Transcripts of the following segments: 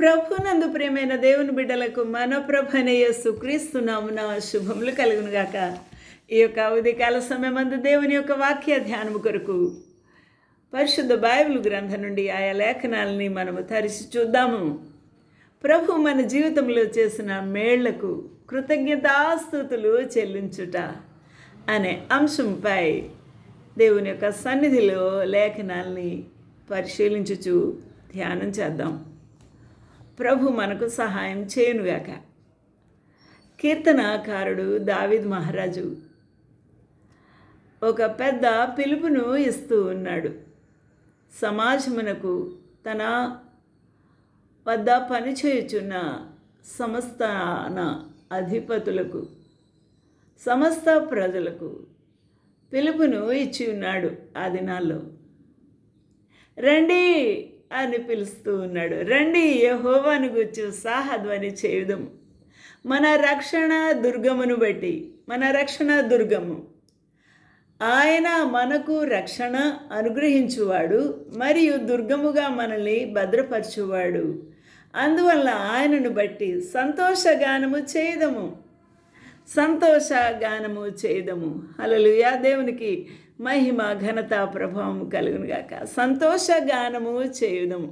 ప్రభునందు ప్రియమైన దేవుని బిడ్డలకు మన ప్రభనేయస్సు క్రీస్తు నామున శుభములు కలుగును గాక. ఈ యొక్క ఉదయకాల సమయమందు దేవుని యొక్క వాక్య ధ్యానము కొరకు పరిశుద్ధ బైబిల్ గ్రంథం నుండి ఆయా లేఖనాలని మనము తరిచి చూద్దాము. ప్రభు మన జీవితంలో చేసిన మేళ్ళకు కృతజ్ఞతాస్తుతులు చెల్లించుట అనే అంశంపై దేవుని యొక్క సన్నిధిలో లేఖనాల్ని పరిశీలించుచు ధ్యానం చేద్దాం. ప్రభు మనకు సహాయం చేయనుగాక. కీర్తనాకారుడు దావిద్ మహారాజు ఒక పెద్ద పిలుపును ఇస్తూ ఉన్నాడు. సమాజమునకు తన వద్ద పనిచేయుచున్న సమస్తాన అధిపతులకు సమస్త ప్రజలకు పిలుపును ఇచ్చి ఉన్నాడు ఆ దినాల్లో. రండి అని పిలుస్తూ ఉన్నాడు. రండి యహోవాను గుర్చి సాహధ్వని చేయుదము మన రక్షణ దుర్గమును బట్టి మన రక్షణ దుర్గము. ఆయన మనకు రక్షణ అనుగ్రహించువాడు మరియు దుర్గముగా మనల్ని భద్రపరచువాడు. అందువల్ల ఆయనను బట్టి సంతోషగానము చేయదము. సంతోషగానము చేయదము. అలలుయా దేవునికి మహిమ ఘనత ప్రభావం కలుగునుగాక సంతోష సంతోషగానము చేయుదము.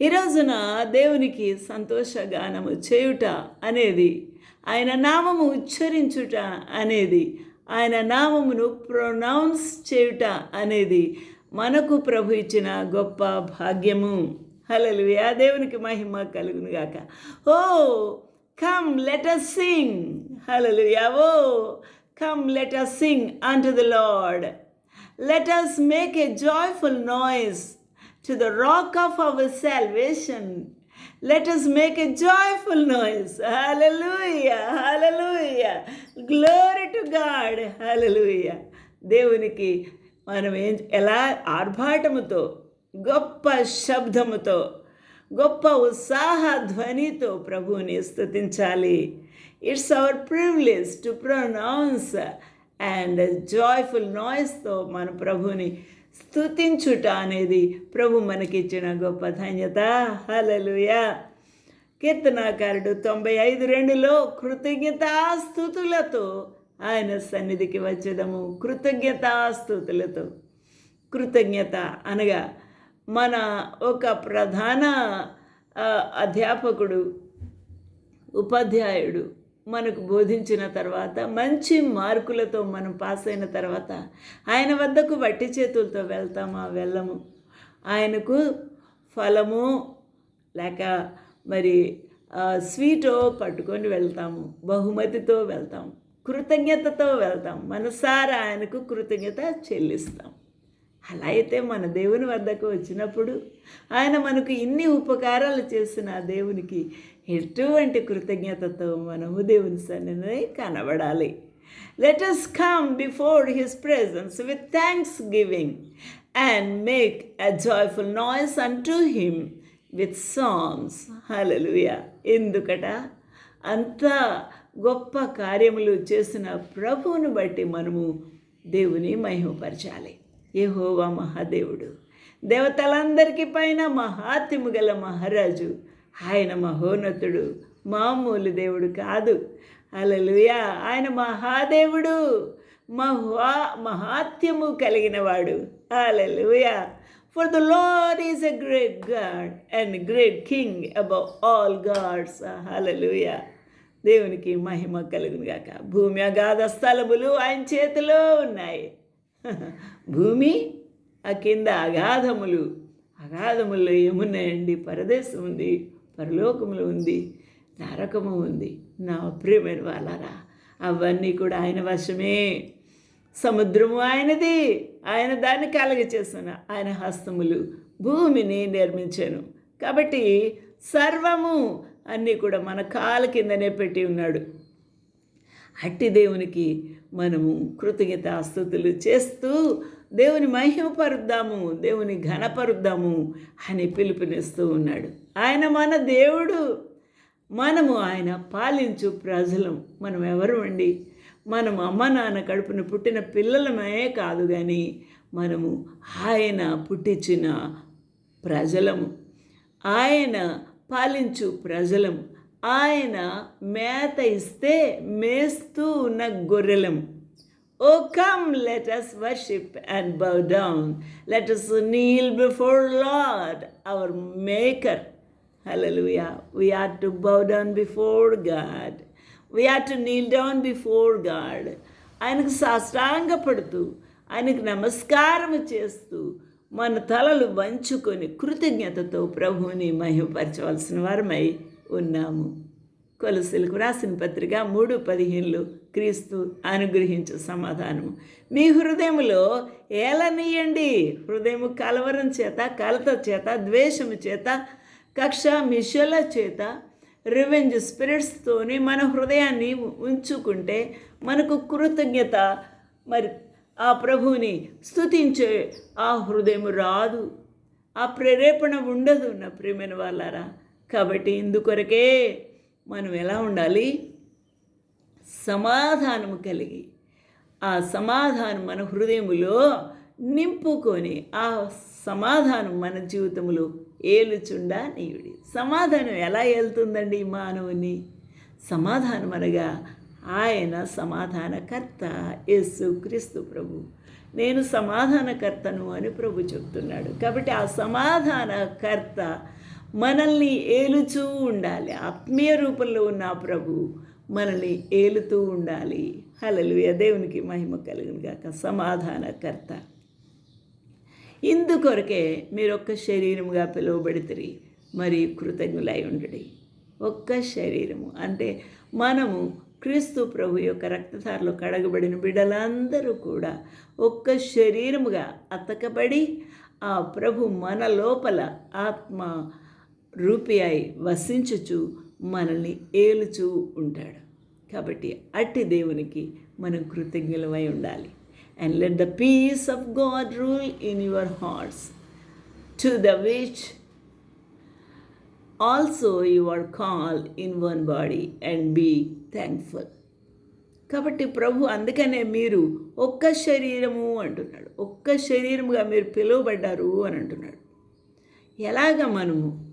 ఈ రోజున దేవునికి సంతోషగానము చేయుట అనేది ఆయన నామము ఉచ్చరించుట అనేది ఆయన నామమును ప్రొనౌన్స్ చేయుట అనేది మనకు ప్రభు ఇచ్చిన గొప్ప భాగ్యము. హలలు ఆ దేవునికి మహిమ కలుగునుగాక O come let us sing హలలు O Come, let us sing unto the Lord. Let us make a joyful noise to the rock of our salvation. Let us make a joyful noise. Hallelujah. Hallelujah. Glory to God. Hallelujah. దేవునికి మనం ఏం ఎలా ఆర్భాటముతో గొప్ప శబ్దముతో గొప్ప ఉత్సాహ ధ్వనితో ప్రభువుని స్థుతించాలి it's our privilege to pronounce and joyful నాయిస్తో మన ప్రభుని స్థుతించుట అనేది ప్రభు మనకిచ్చిన గొప్ప ధన్యత. హలలుయా కీర్తనాకారుడు తొంభై ఐదు రెండులో కృతజ్ఞతాస్థుతులతో ఆయన సన్నిధికి వచ్చేదము. కృతజ్ఞతాస్థుతులతో కృతజ్ఞత అనగా మన ఒక ప్రధాన అధ్యాపకుడు ఉపాధ్యాయుడు మనకు బోధించిన తర్వాత మంచి మార్కులతో మనం పాస్ అయిన తర్వాత ఆయన వద్దకు వట్టి చేతులతో వెళ్తామా? వెళ్ళము. ఆయనకు ఫలము లేక మరి స్వీటో పట్టుకొని వెళ్తాము. బహుమతితో వెళ్తాం కృతజ్ఞతతో వెళ్తాం మనసారా ఆయనకు కృతజ్ఞత చెల్లిస్తాం అలా అయితే మన దేవుని వద్దకు వచ్చినప్పుడు ఆయన మనకు ఇన్ని ఉపకారాలు చేసిన దేవునికి ఎటువంటి కృతజ్ఞతతో మనము దేవుని సన్నిధి కనబడాలి. Let us come before his presence with thanksgiving and make a joyful noise unto him with songs hallelujah ఎందుకట? అంత గొప్ప కార్యములు చేసిన ప్రభువును బట్టి మనము దేవుని మహిమపరచాలి. యహోవా మహాదేవుడు. దేవతలందరికీ పైన మహాత్యము గల మహారాజు. ఆయన మహోన్నతుడు. మామూలు దేవుడు కాదు. అలలుయా ఆయన మహాదేవుడు. మహా మహాత్యము కలిగిన వాడు hallelujah for the Lord is a great God and great King above all gods hallelujah దేవునికి మహిమ కలుగునుగాక భూమి అగాధ స్థలములు ఆయన చేతిలో ఉన్నాయి. భూమి ఆ కింద అగాధములు. అగాధముల్లో ఏమున్నాయండి? పరదేశం ఉంది పరలోకములు ఉంది నరకము ఉంది. నా ప్రియమైన వాళ్ళరా అవన్నీ కూడా ఆయన వశమే. సముద్రము ఆయనది ఆయన దాన్ని కలగ చేసిన ఆయన హస్తములు. భూమిని నిర్మించాను. కాబట్టి సర్వము అన్నీ కూడా మన కాల కిందనే పెట్టి ఉన్నాడు. అట్టి దేవునికి మనము కృతజ్ఞత స్థుతులు చేస్తూ దేవుని మహిమపరుద్దాము దేవుని ఘనపరుద్దాము అని పిలుపునిస్తూ ఉన్నాడు. ఆయన మన దేవుడు. మనము ఆయన పాలించు ప్రజలం. మనం ఎవరు అండి? మనం అమ్మ నాన్న కడుపున పుట్టిన పిల్లలమే కాదు కానీ మనము ఆయన పుట్టించిన ప్రజలము. ఆయన పాలించు ప్రజలం ఆయన మేత ఇస్తే మేస్తూ ఉన్న గొర్రెలం. O come let us worship and bow down. Let us kneel before Lord our Maker. Hallelujah we are to bow down before God we are to kneel down before God ఆయనకు సాష్టాంగపడుతూ ఆయనకు నమస్కారం చేస్తూ మన తలలు వంచుకొని కృతజ్ఞతతో ప్రభువుని మహిమపరచవలసిన వారమై ఉన్నాము. కొలసలకు రాసిన పత్రిక మూడు పదిహేనులు క్రీస్తు అనుగ్రహించు సమాధానము. మీ హృదయములో ఏలనీయండి. హృదయము కలవరం చేత కలత చేత ద్వేషము చేత కక్ష మిషల చేత రివెంజ్ స్పిరిట్స్తోని మన హృదయాన్ని ఉంచుకుంటే మనకు కృతజ్ఞత. మరి ఆ ప్రభువుని స్తుతించే ఆ హృదయం రాదు. ఆ ప్రేరేపణ ఉండదు నా ప్రియమైన వాళ్ళారా. కాబట్టి ఇందుకొరకే మనం ఎలా ఉండాలి? సమాధానము కలిగి ఆ సమాధానం మన హృదయములో నింపుకొని ఆ సమాధానం మన జీవితంలో ఏలుచుండా నీయుడి సమాధానం ఎలా వెళ్తుందండి మానవుని? సమాధానం అనగా ఆయన సమాధానకర్త యేసు క్రీస్తు ప్రభు. నేను సమాధానకర్తను అని ప్రభు చెప్తున్నాడు. కాబట్టి ఆ సమాధానకర్త మనల్ని ఏలుచూ ఉండాలి. ఆత్మీయ రూపంలో ఉన్న ప్రభు మనల్ని ఏలుతూ ఉండాలి. హలలు దేవునికి మహిమ కలిగిన గాక. సమాధానకర్త. ఇందుకొరకే మీరు ఒక్క శరీరముగా పిలువబడితే మరి కృతజ్ఞులై ఉండడి. ఒక్క శరీరము. అంటే మనము క్రీస్తు ప్రభు యొక్క రక్తధారలో కడగబడిన బిడ్డలందరూ కూడా ఒక్క శరీరముగా అతకబడి ఆ ప్రభు మన లోపల ఆత్మ రూపి అయి వసించుచు మనల్ని ఏలుచూ ఉంటాడు. కాబట్టి అట్టి దేవునికి మనం కృతజ్ఞులమై ఉండాలి. And let the peace of God rule in your hearts to the which also you are call in one body and be thankful కాబట్టి ప్రభు అందుకనే మీరు ఒక్క శరీరము అంటున్నాడు. ఒక్క శరీరముగా మీరు పిలువబడ్డారు అని అంటున్నాడు. ఎలాగ మనము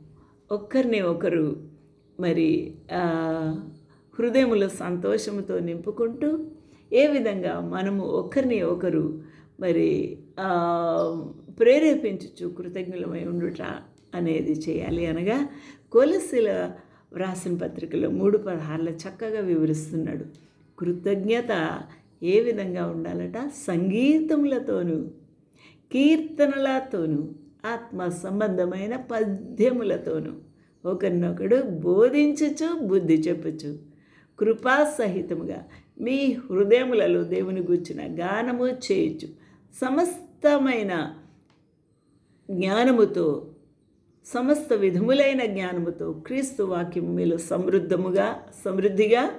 ఒక్కరిని ఒకరు మరి హృదయములో సంతోషముతో నింపుకుంటూ ఏ విధంగా మనము ఒకరిని ఒకరు మరి ప్రేరేపించచ్చు కృతజ్ఞులమై ఉండుట అనేది చేయాలి అనగా కొలసిల వ్రాసిన పత్రికలో మూడు పదహారులో చక్కగా వివరిస్తున్నాడు. కృతజ్ఞత ఏ విధంగా ఉండాలట? సంగీతములతోనూ కీర్తనలతోనూ ఆత్మ సంబంధమైన పద్యములతోనూ ఒకరినొకడు బోధించచ్చు బుద్ధి చెప్పచ్చు కృపా సహితముగా మీ హృదయములలో దేవుని గుర్చిన గానము చేయొచ్చు సమస్తమైన జ్ఞానముతో సమస్త విధములైన జ్ఞానముతో క్రీస్తు వాక్యం మీలో సమృద్ధముగా సమృద్ధిగా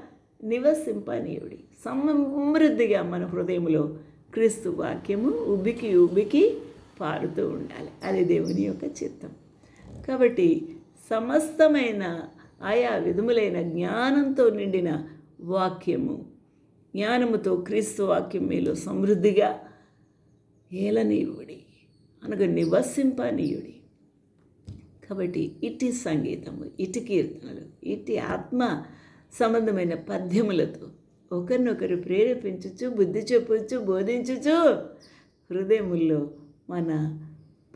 నివసింపనీయుడి. సమృద్ధిగా మన హృదయంలో క్రీస్తు వాక్యము ఉబికి ఉబికి పారుతూ ఉండాలి. అది దేవుని యొక్క చిత్తం. కాబట్టి సమస్తమైన ఆయా విధములైన జ్ఞానంతో నిండిన వాక్యము జ్ఞానముతో క్రీస్తు వాక్యం మీలో సమృద్ధిగా ఏలనీయుడి అనగా నివసింపనీయుడి. కాబట్టి ఇటు సంగీతము ఇటు కీర్తనలు ఇటు ఆత్మ సంబంధమైన పద్యములతో ఒకరినొకరు ప్రేరేపించచ్చు బుద్ధి చెప్పచ్చు బోధించచ్చు హృదయముల్లో మన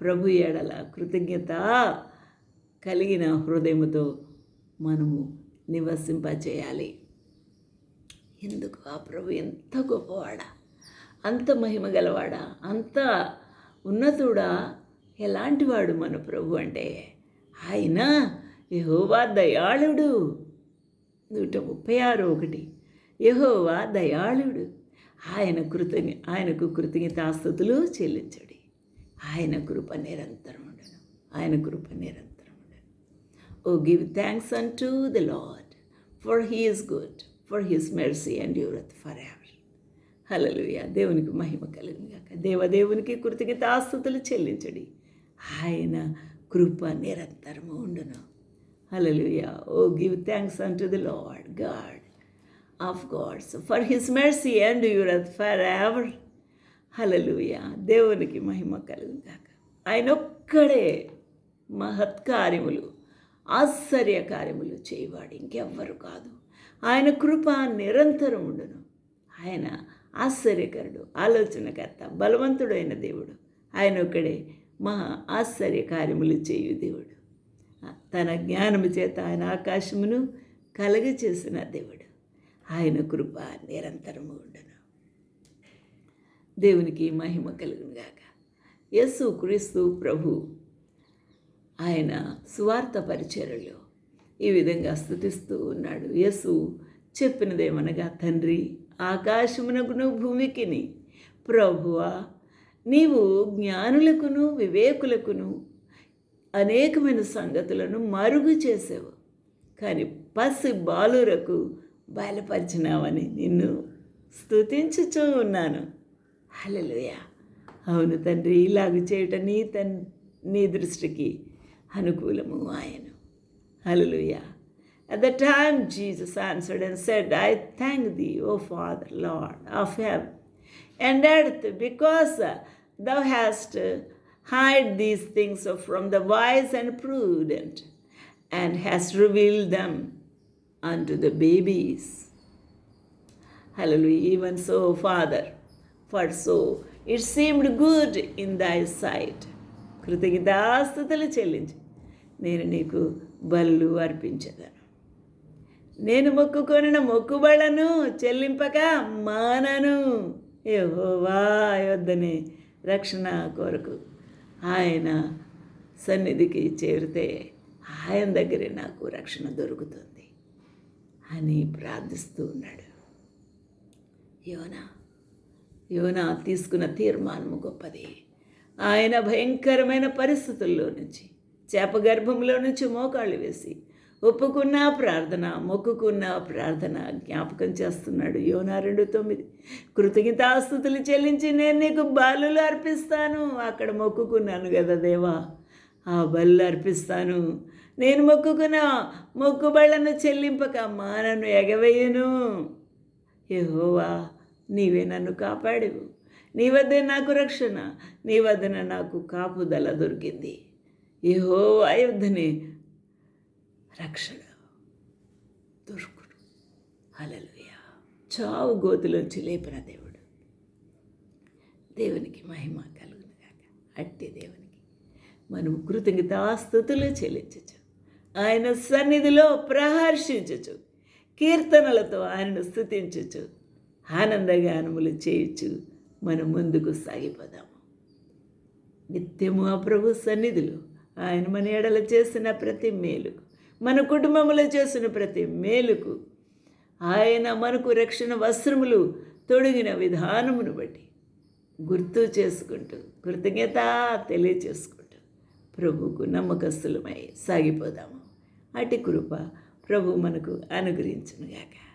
ప్రభు ఎడల కృతజ్ఞత కలిగిన హృదయముతో మనము నివసింపచేయాలి. ఎందుకు ఆ ప్రభు ఎంత గొప్పవాడా అంత మహిమ గలవాడా అంత ఉన్నతుడా ఎలాంటివాడు మన ప్రభు అంటే ఆయన యహోవా దయాళుడు. నూట ముప్పై ఆరు ఒకటి యహోవా దయాళుడు. ఆయన కృతజ్ఞ ఆయనకు కృతజ్ఞతాస్థుతులు చెల్లించడు. ఆయన కృప నిరంతరం ఉండను. ఆయన కృప నిరంతరం ఉండను. O give thanks unto the Lord for he's good for his mercy endureth యూరత్ for ever హలలుయ దేవునికి మహిమ కలిగినాక దేవదేవునికి కృతజ్ఞతాస్థుతులు చెల్లించడి. ఆయన కృప నిరంతరము ఉండును. Hallelujah O give thanks unto the Lord God of gods for his mercy endureth యూరత్ for ever హలలుయ దేవునికి మహిమ కలుగుగాక. ఆయన ఒక్కడే మహత్కార్యములు ఆశ్చర్య కార్యములు చేయవాడు ఇంకెవ్వరు కాదు. ఆయన కృప నిరంతరం ఉండును. ఆయన ఆశ్చర్యకరుడు ఆలోచనకర్త బలవంతుడైన దేవుడు. ఆయన ఒకడే మహా ఆశ్చర్య కార్యములు చేయు దేవుడు. తన జ్ఞానము చేత ఆయన ఆకాశమును కలగ చేసిన దేవుడు. ఆయన కృప నిరంతరము ఉండును. దేవునికి మహిమ కలుగునుగాక యేసు క్రీస్తు ప్రభు ఆయన సువార్త పరిచర్యలో ఈ విధంగా స్థుతిస్తూ ఉన్నాడు. యేసు చెప్పినదేమనగా తండ్రి ఆకాశమునకును భూమికిని ప్రభువా నీవు జ్ఞానులకును వివేకులకును అనేకమైన సంగతులను మరుగు చేసావు కానీ పసి బాలురకు బయలుపరిచినావని నిన్ను స్థుతించుచూ ఉన్నాను. హలలుయ అవును తండ్రి ఇలాగ చేయటం నీ తన్ నీ దృష్టికి అనుకూలము ఆయన hallelujah At the time, Jesus answered and said, I thank thee, O Father, Lord of heaven and earth, because thou hast hid these things from the wise and prudent, and hast revealed them unto the babies. Hallelujah. Even so, Father, for so it seemed good in thy sight కృతజ్ఞతాస్థుతులు చెల్లించి. నేను నీకు బలు అర్పించదను నేను మొక్కుకొనిన మొక్కుబళ్ళను చెల్లింపక మానను. యెహోవా యొద్దనే రక్షణ కొరకు. ఆయన సన్నిధికి చేరితే ఆయన దగ్గరే నాకు రక్షణ దొరుకుతుంది అని ప్రార్థిస్తూ ఉన్నాడు. యోనా. యోనా తీసుకున్న తీర్మానము గొప్పది. ఆయన భయంకరమైన పరిస్థితుల్లో నుంచి చేప గర్భంలో నుంచి మోకాళ్ళు వేసి ఒప్పుకున్న ప్రార్థన మొక్కుకున్న ప్రార్థన జ్ఞాపకం చేస్తున్నాడు యోనా రెండు తొమ్మిది. కృతజ్ఞతాస్థుతులు చెల్లించి నేను నీకు బలులు అర్పిస్తాను. అక్కడ మొక్కుకున్నాను కదా దేవా? ఆ బలు అర్పిస్తాను. నేను మొక్కుకున్న మొక్కుబళ్ళను చెల్లింపక మానను ఎగవేయను. ఏహోవా నీవే నన్ను కాపాడేవు. నీ వద్దే నాకు రక్షణ నీ వద్దన నాకు కాపుదల దొరికింది. ఏహో అయోధ్యని రక్షణ దొరుకుడు హలలుయ చావు గోతులోంచి లేపిన దేవుడు. దేవునికి మహిమ కలుగును కాక అట్టి దేవునికి మనం కృతజ్ఞతాస్థుతులు చెల్లించచ్చు ఆయన సన్నిధిలో ప్రహర్షించచ్చు కీర్తనలతో ఆయనను స్థుతించచ్చు ఆనందగానములు చేయొచ్చు మనం ముందుకు సాగిపోదాము. నిత్యము ఆ ప్రభు సన్నిధిలో ఆయన మన ఎడల చేసిన ప్రతి మేలుకు మన కుటుంబంలో చేసిన ప్రతి మేలుకు ఆయన మనకు రక్షణ వస్త్రములు తొడిగిన విధానమును బట్టి గుర్తు చేసుకుంటూ కృతజ్ఞత తెలియచేసుకుంటూ ప్రభువుకు నమ్మకస్తులమై సాగిపోదాము. అటి కృప ప్రభు మనకు అనుగ్రహించునుగాక.